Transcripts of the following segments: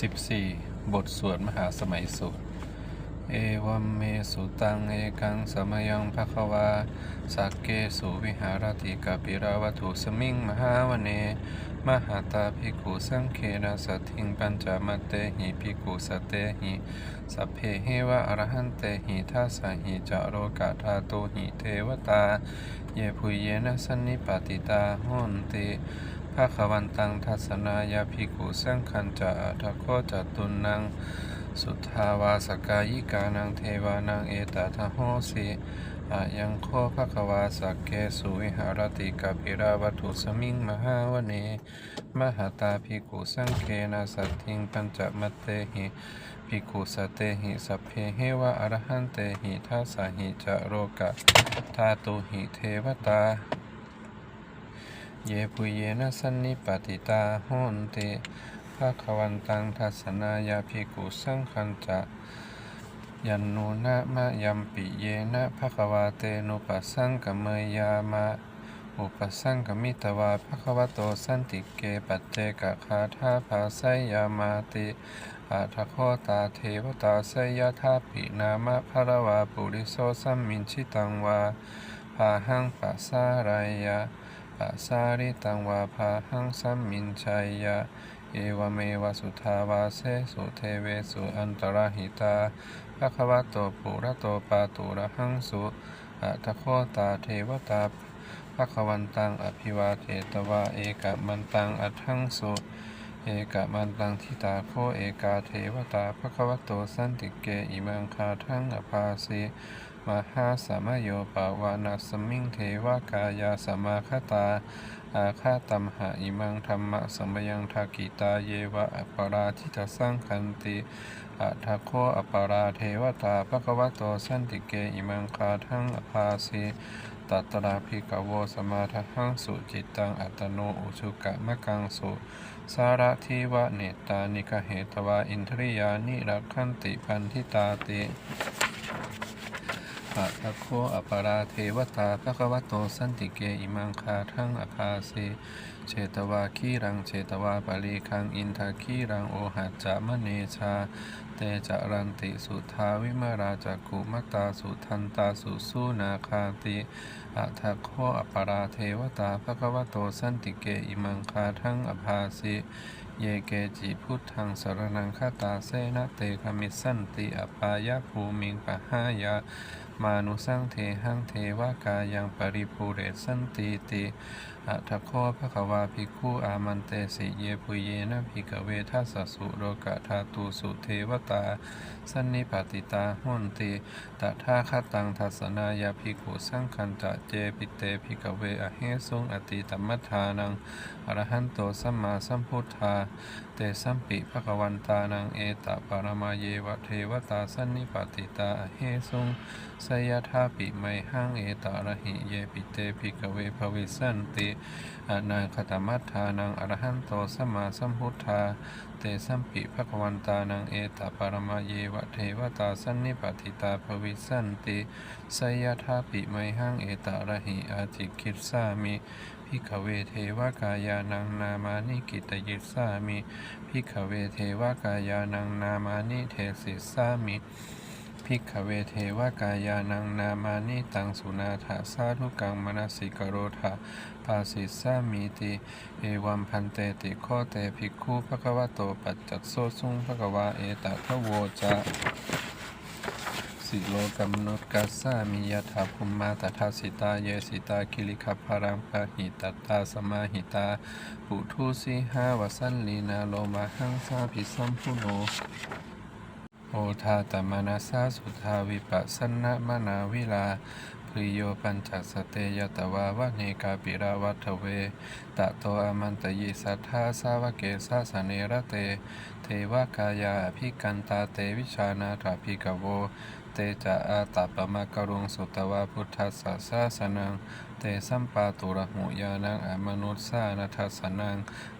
14 บทสวดมหาสมัยสูตร เอวัมเมสุตังเอกังสมยังภควา สักเกสุวิหารติกาปิราวัตุสมิงมหาวเน มหาตาภิกขุสังเคนะสัทิงปัญจมัตเตหิภิกขุสตเตหิสัพเพเหวะอรหันเตหิทัสสหิจโรกาธาโตหิเทวตา เยภุเยนะสันนิปติตาโหนติ ภาควันตังทัศนายาภิกขุสังคันจะอัทโคจตุนังสุทธาวาสกายิกานังเทวานังเอตทะโหสิอายังโคภควาสักเกสุวิหารติกาปิราวัตุสมิงมหาวเน มหาตาภิกขุสังเคนะสัตถิงปัญจมัตเตหิภิกขุสตเตหิสัพเพเหวะอรหันเตหิทัสสะหิจะโรกะธาตุหิเทวตา เยปุเยนะสันนิปติตาโหนติภาควันตังทัศนายาภิกุสังคันจะยันนูนะมะยัมปิเยนะภควาเตนุปัสสังกเมยามะอุปสสังกมิตวาภะคะวะโตสันติเกปัจเจกคาธาภาไสยามาติอาทโคตาเทวตาไสยธาปินามะภะรวาปุริโสสัมมินชิตังวาภาหังปัสสารายะ สาริตังวาภาหังสัมมินชัยยะ เอวเมวสุทาวาเสสุเทเวสุอันตรหิตาภะคะวะโตปุระโตปาตุระหังสุอัตโคตาเทวตาภะคะวันตังอภิวาเทตวาเอกมันตังอัทังสุ เอกมันตังทิตาโคเอกาเทวตาภะควโตสันติเกอิมังคาทั้งอภาสีมหาสมโยปาวานาสมิงเทวากายาสมาคตา อาคาตัมหะอิมังธรรมะสมยังทากิตาเยวะอปราทิตสังคันติอัทโคอปราเทวตาภควโตสันติเกอิมังคาทั้งอภาสี ตัตตราภิกโวสมาทหังสุจิตตังอัตโนอุชุกะมะกังสุสาระทิวะเนตานิกเหตวาอินทริยานิรักขันติพันธิตาติปัทโคอปราเทวตาภควโตสันติเกอิมังคาทั้งอภาสีเชตวาคีรังเชตวาปลีคังอินทาคีรังโอหัจจามเนชา เตจารันติสุทาวิมาราจักุมตตาสุทันตาสุสูนาคาติอัทโคอปราเทวตาภควโตสันติเกอิมังคาทั้งอภาสีเยเกจิพุทธังสรนังคาตาเสนะเตคมิสันติอปายาภูมิงปะหายามานุสังเทหังเทวากายังปริภูเรศสันติติอัทโคภควาภิกขุอามันเตสิเยปุเยนะภิกเวทัสสุโรกะธาตุสุเทวตา สันนิปติตาหุนติตถาคตังทัสนายาภิกขุสังคันจะเจปิเตภิกเวอเหสุงอติตัมมัฏฐานังอรหันโตสัมมาสัมพุทธา ตสัมปิภควันตานังเอตปารมาเยวะเทวตาสันนิปติตาเหสุงสยทาปิไมหังเอตาระหิเยปิเตภิกเวภวิสันติอนาคตมัฏฐานังอรหันโตสมาสัมพุทธาเตสัมปิภควันตานังเอตปารมาเยวะเทวตาสันนิปติตาภวิสันติสยทาปิไมหังเอตาระหิอาจิกิสสามิ ภิกเวเทวกายานังนามานิกิตยิสามิภิกเวเทวกายานังนามานิเทสิสามิภิกขเวเทวกายานังนามานิตังสุนาถาสาธุกังมนสิกโรธาปาสิสามีติเอวัมพันเตติโคเตภิกขุภควโตปัจจักโซสุงภควาเอตัทะโวจะ สิโลกัมนุตกัสสามิยถาภุมมาตถาสิตาเยสิตาคิริขพารังปะหิตัตตาสมาหิตาปุถุสิหาวสันลีนาโลมาหังสาภิสัมพุโนโอทาตมานาสาสุทาวิปัสสนะมนาวิลาพริโยปัญจสเตยตวาวะเนกาปิราวัฏเว ตะโตอมันตยิสัทธาสาวเกสาสเนระเต เทวกายาภิกันตาเตวิชานาถาภิกโว เตจะอาตาปมะกรุงสุตวาพุทธัสสะสาสนัง เตสัมปาตุระหุยานังอมนุสสานัทสนัง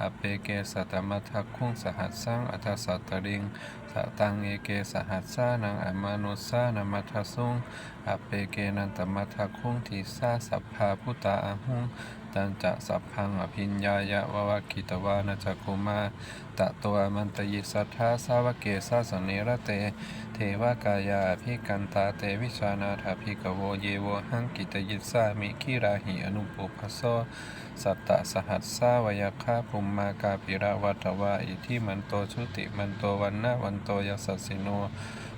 อเปเกสตมัทธคุงสหัสสังอัทสัตตริงสตังเอเกสหัสสานังอมนุสสานามัทสุงอเปเกนันตมัทธคุงทิสาสัพพาพุตตาอาหุง ตันจะสัพพังอภิญญายะววคิตวานาจักคุมาตะตัวมันตยิสัทธาสาวเกสาสเนระเต เทวกายาภิกันตาเตวิชานาถาภิกโวเยวหังกิตยิสามิคิราหิอนุปุพโสสัตตสหัสสาวยาคาภุมมากาปิระวัตวาอิทิมันโตชุติมันโตวันนาวันโตยสัสสิโน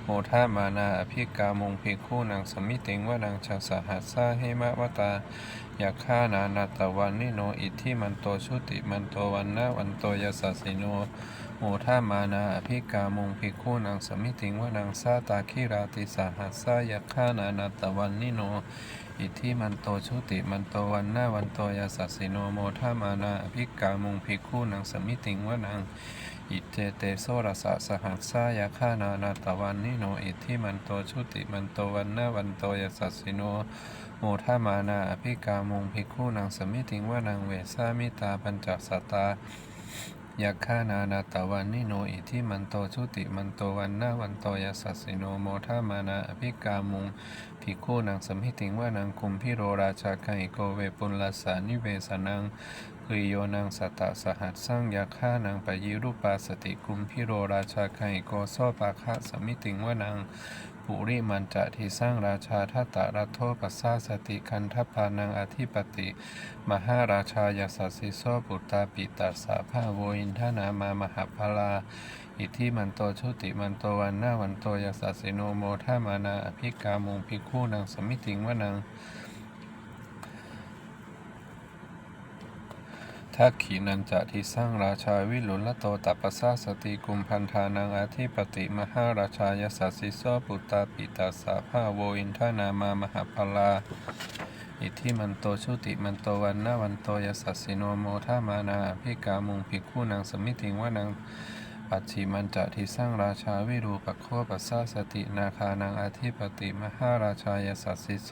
โมทามานาอภิกามุงภิกขุนางสมิติงวานางชาสหัสสาเหมะวตา ยาฆ่านานาตวันนิโน อิทธิมันโตชุติมันโตวันนาวันโตยสัสสิโนโมทามานาอภิกามุงภิกขุนางสมิติงวานางสาตาคิราติสหัสายาฆ่านานาตวันนิโนอิทธิมันโตชุติมันโตวันนาวันโตยสัสสิโนโมทามานาอภิกามุงภิกขุนางสมิติงวานางอิเจเตโสรสะสหัสายาฆานานาตวันนิโน อิทธิมันโตชุติมันโตวันนาวันโตยสัสสิโน โมทามานาอภิกามุงภิกขุนางสมิติงว่านางเวสามิตาปัญจสตายาฆานานาตวันนิโนอิทิมันโตชุติมันโตวันนาวันโตยสัสสิโนโมทามานาอภิกามุงภิกขุนางสมิติงว่านางคุมพิโรราชาไกโกเวปุลลสานิเวสนังปริโยนางสัตตสหัสสร้างยาฆ่านางปยิรูปาสติกุมพิโรราชาไคโกโซปาคะสมิติงว่านาง ปุริมันจะที่สร้างราชาทัตตะรัตโทปัสสาสติคันทพานังอธิปติ มหาราชายาสัสสิโสปุตตาปิตัสสาภาโวอินทนามามหาพลาอิทธิมันโตชุติมันโตวันนาวันโตยสัสสิโนโมทามานาอภิกามุงภิกขุนางสมิติงว่านาง ทักขีนันจะที่สร้างราชาวิลุลโตตัปสาสติกุมพันธานังอธิปติมหาราชายสัสสิโสปุตตาปิตาสาภาโวอินทนามามหาพลาอิทธิมันโตชุติมันโตวันนาวันโตยสัสสิโนโมทามานาพิกามุงภิกขุนางสมิติงว่านาง ปัจฉิมันจะที่สร้างราชาวิรูปัคโคปัสสาสตินาคานังอธิปติมหาราชายสัสสิโส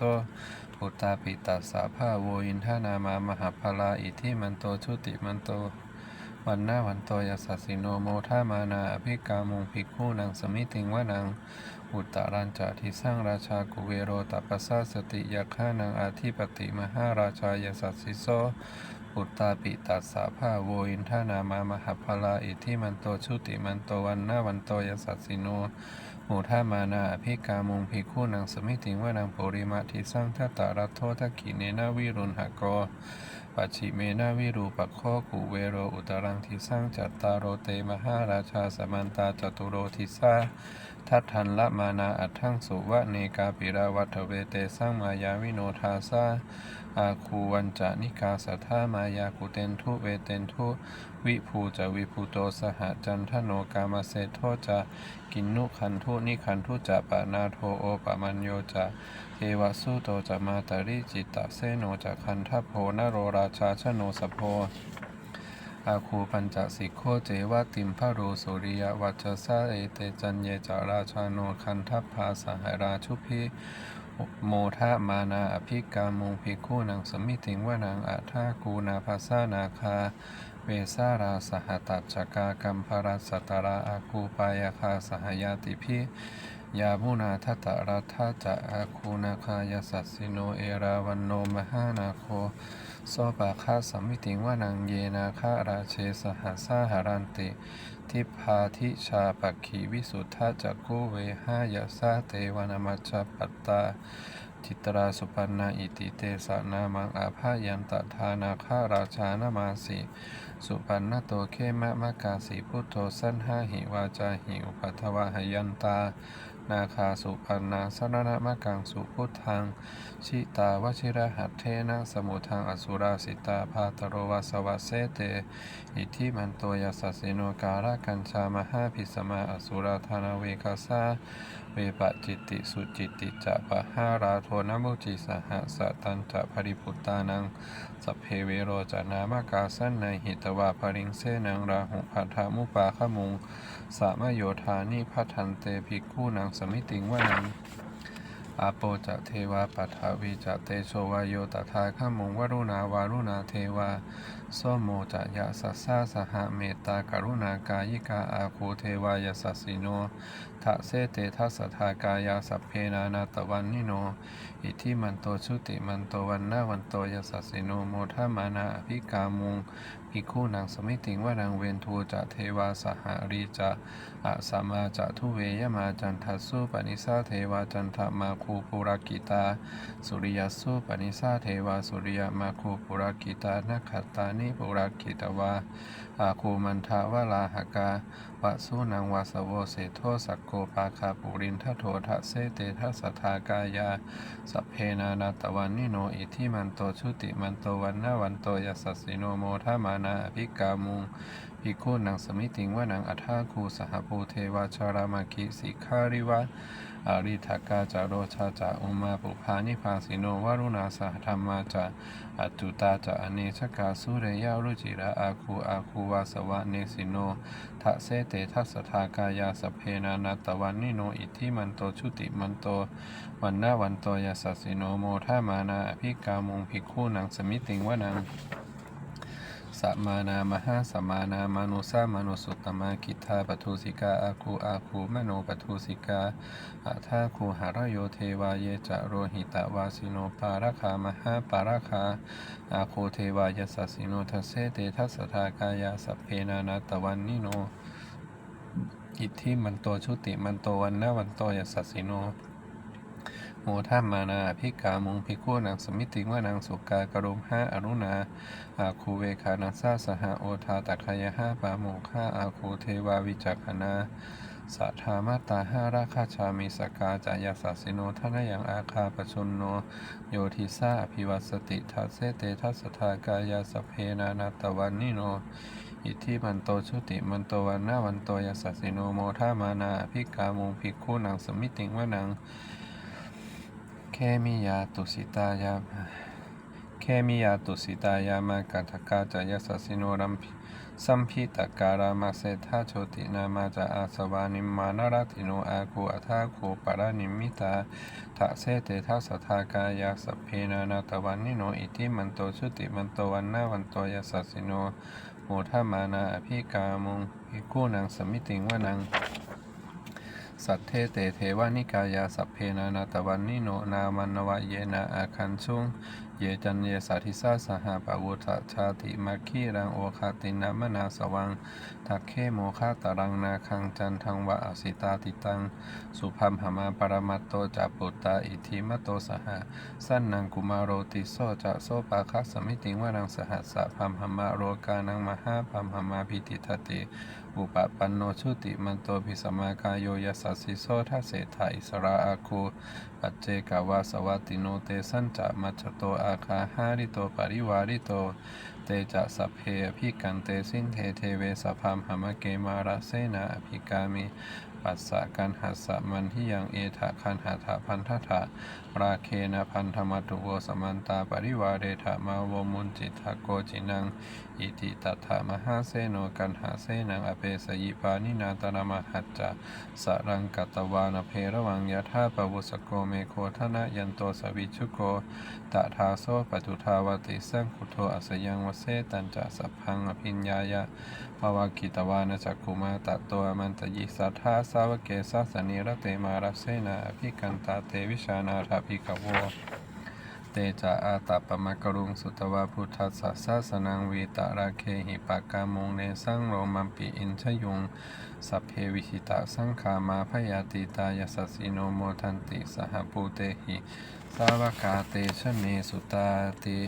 ปุตตาปิตัสสาภาโวอินทานามามหาพลาอิทิมันโตชุติมันโตวันหน้าวันโตยสัสสิโนโมทามานาอภิกามุงภิกขุนางสมิติงวานางอุตตรัญจะที่สร้างราชากุเวโรตัปปสาสติยาฆานางอาธิปติมหาราชายสัสสิโส ปุตตาปิตัสสาภาโวอินทานามามหาพลาอิทิมันโตชุติมันโตวันนาวันโตยสัสสิโนหมูท่ามานาอภิกามุงภิกขุนางสมิติงว่านางโปริมาทิสร้างทัตตารัตโททักขิเนนาวิรุณหกอปัจฉิเมนาวิรูปัคโคกุเวโรอุตรังทิสร้างจัตตารโรเตมหาราชาสมันตาจตุโรทิสา ทัตทันละมานาอัตถังสุวะเนกาปิราวัตเวเตสร้างมายาวิโนทาสาอาคูวันจานิกาสัทธามายากุเตนทุเวเตนทุวิภูจะวิภูโตสหจันทโนกามเสโทจะกินนุขันธุนิขันธุจะปะนาโทโอปะมัญโยจะเทวสุโตจะมาตาริจิตตะเสโนจะคันทพโพนโรราชาชโนสโพ อาคูปัญจสิกโคเจวะติมพะโรสุริยวัชสะเอเตจันเยจาราชาโนคันทัพพาสหราชุพิโมทะมานาอภิกามุงภิกขุนางสมิติงว่านางอาทากูนาภาษานาคา เวสาราสหตัจกากัมภรัสตราอาคูปายาคาสหยาติพิยามุนาทัตรัทธาจะอาคูนาคายสัสสิโนเอราวันโนมหานาโค โสปาคาสัมมิติงว่านางเยนาคาราเชสหัสาหารันติ ทิพาทิชาปักขีวิสุทธาจักกุเวหายาสาเตวานามัจจปัตตาจิตราสุปันนาอิติเตสะนามังอาภายันตทานาคาราชานามาสีสุปันนโตเคมะมะกาสีพุทโธสันหาหิวาจาหิอุปัทวะหยันตา นาคาสุปันนาสรณมะกังสุพุทธัง ชิตาวชิระหัตเทนะสมุทังอสุราสิตาพาตโรวาสวะเซเต อิทิมันโตยสัสสิโนการะกัญชามหาพิสมาอสุราธานาเวกาสา เวปะจิตติสุจิตติจะปะหาราโทนมุจิสหสตันจะภริพุตตานังสัพเพเวโรจนามากาสันในหิตวาภริงเสนังราหุพัทธามุปาขมุงสามโยธานิพัทันเตภิกขุนางสมิติงวานัง อาโปจะเทวาปัทวีจะเตโชวายโยตถาคมงวรุณาวารุณาเทวาโสโมจะยะสัสสะสหเมตตากรุณากายิกาอาคูเทวายสัสสิโนทะเสเตทัสทากายาสัพเพนานาตวันนิโน อิทิมันโตชุติมันโตวันนาวันโตยสัสสิโนโมทามานาอภิกามุงภิกขุนางสมิติงวรังเวนทูจะเทวาสหารีจะ อะสมมาจะทุเวยมาจันทัสสุปนิสาเทวาจันทมาคูปุรกิตา สุริยสุปนิสาเทวาสุริยมาคูปุรกิตานักขตานิปุรกิตวาอาคูมันทาวลาหกาวะสุนังวาสโวเสโทสักโกปาคาปุรินทโททะเสเตทัสทากายาสัพเพนานาตวันนิโนอิทิมันโตชุติมันโตวันนาวันโตยัสสิโนโมทามานาภิกามุง ภิกขุนังสมิติงวนังอัฏฐาคูสหภูเทวาชารามาคิสิกขาริวะอาริทกาจาโรชาจาอุมาปุภานิพาสิโนวารุณาสหธรรมาจาอัจุตาจาอเนชกาสุเรยารุจิระอาคูอาคูวาสวะเนสิโนทะเสเตทัสทากายาสเพนานาตวันนิโนอิทิมันโตชุติมันโตวันนาวันโตยาสสิโนโมทามานาอภิกามุงภิกขุนังสมิติงวนัง สัมมานามหาสัมมานามานุสามนุสุตตมากิทาปทุสิกาอาคูอาคูมโนปทุสิกาอาทาคูหารโยเทวาเยจะโรหิตวาสิโนปาราคามหาปาราคาอาโคเทวายสัสสิโนทัสเสเตทัสทากายาสัพเพนานาตวันนิโนอิทธิมันโตชุติมันโตวันนาวันโตยสสสสิโน โมทัมมานาอภิกามุงภิกขุนางสมิติว่านางสุกากรุมห้าอรุณาอาคูเวคานัสสาสหโอทาตักขยห้าปาโมฆาอาคูเทวาวิจักขนาสัทธามาตาห้าราคาชามิสกาจายาสัสิโนทนยังอาคาปชนโน โยทิสาอภิวัสติทัสเสเตทัสทากายาสเพนานาตวันนิโน อิทธิมันโตชุติมันโตวันนาวันโตยาสัสิโนโมทามานาอภิกามุงภิกขุนางสมิติงวนัง แคมิยาตุสิตายาแคมิยาตุสิตายามากัตกาจายสัสิโนรัมพิสัมพิตการามาเซธาโชตินามาจาอาสวานิมานารติโนอาคูอัทาโคปารานิมิตาทะเสเตทัสทากายาสเพนานาตวันนิโนอิทิมันโตชุติมันโตวันนาวันโตยสัสิโนโมทามานาอภิกามุงภิกขุนางสมิติงวนัง สัทเทเตเทวานิกายาสัพเพนานาตวันนิโนนามันวะเยนาอาคันชุง เยจันเยสาธิสาสหปวุตชาติมัคคีรังโอคาตินามนาสวัง ทักเคโมคาตารังนาคังจันทังวะอสิตาติตัง สุพัมหมาปรมัตโตจัปปุตตาอิทิมโตสหะสั้นนังกุมารโรติโซจะโซปาคัสสมิติงวานังสหัสสะพัมหมาโรกานังมหาพัมหมาพิติทติอุปปันโนชุติมันโตภิสมากายโยยัสสิโสทัสเสถาอิสราอาคู ปัจเจกาวาสวัติโนเตสัญจะมัจโตอาคาหาริโตปริวาริโต เตจะสัพเพอภิกันเตสินเทเทเวสพามหมเกมาราเสนาอภิกามิปัสสะกันหัสสะมันที่ยังเอทะคันหาถาพันทถะ ราเคนะพันธมัตุโวสมันตาปริวาเรถะมาวมุนจิตาโกจินัง อิติตัถามหาเสโนกันหาเสนังอเปสยิปานินาตรมหัจจะสรังกัตวานเพระวังยะธาปวุสโกเมโคทนะยันโตสวิชุโกตะทาโซปตุทาวติสังคุโทอัสยังวเสตันจะสัพพังอภิญญายะภวากิตวานจักคุมาตะโตอมันตยิสัทธาสาวเกสัสนิรเตมารัสเสนาอภิกันตาเตวิชานาถาภิกขโวเตจะอาตาปมะกรุงสุตวาพุทธัสสะสะสนังวีตาราเคหิปากามงเนสังโรมัมปิอินชยุงสัพเพวิหิตาสังขามาพยาติตายสัสสิโนโมทันติสหปูเตหิสาวกาเตชะเมสุตาติ